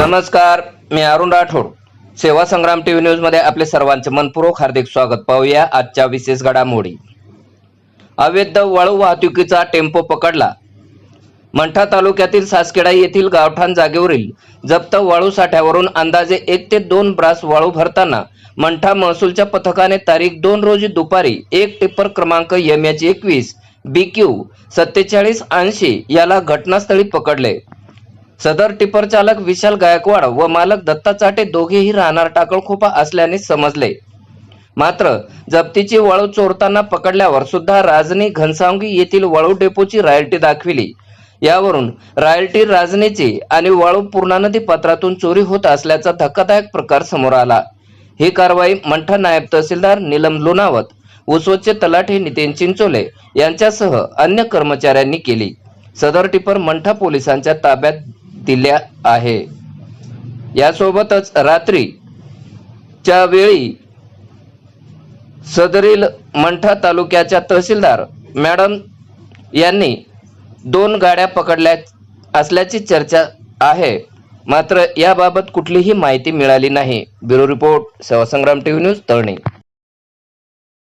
नमस्कार मी अरुण राठोड. सेवा संग्राम टीव्ही न्यूजमध्ये आपले सर्वांचे मनपूर्वक हार्दिक स्वागत. पाहूया आजच्या विशेष घडामोडी. अवैध वाळू वाहतुकीचा टेम्पो पकडला. मंठा तालुक्यातील सासखेडा येथील गावठाण जागेवरील जप्त वाळू साठ्यावरून अंदाजे एक ते दोन ब्रास वाळू भरताना मंठा महसूलच्या पथकाने तारीख दोन रोजी दुपारी एक टिप्पर क्रमांक एम एच एकवीस बी क्यू सत्तेचाळीस ऐंशी याला घटनास्थळी पकडले. सदर टिपर चालक विशाल गायकवाड व मालक दत्ता चाटे दोघेही राहणार टाकळखोपा असल्याने समजले. मात्र जप्तीची वाळू चोरताना पकडल्यावर सुद्धा राजनी घनसावंगी येथील वाळू डेपोची रॉयल्टी दाखविली. यावरून रॉयल्टी राजनीची आणि वाळू पूर्णानदी पत्रातून चोरी होत असल्याचा धक्कादायक प्रकार समोर आला. ही कारवाई मंठा नायब तहसीलदार नीलम लोणावत उसवचे तलाठी नितीन चिंचोले यांच्यासह अन्य कर्मचाऱ्यांनी केली. सदर टिपर मंठा पोलिसांच्या ताब्यात दिल्या आहे. यासोबतच रात्रीच्या वेळी सदरील मंठा तालुक्याच्या तहसीलदार मॅडम यांनी दोन गाड्या पकडल्या असल्याची चर्चा आहे. मात्र याबाबत कुठलीही माहिती मिळाली नाही. Bureau report Sevasangram TV news Talani.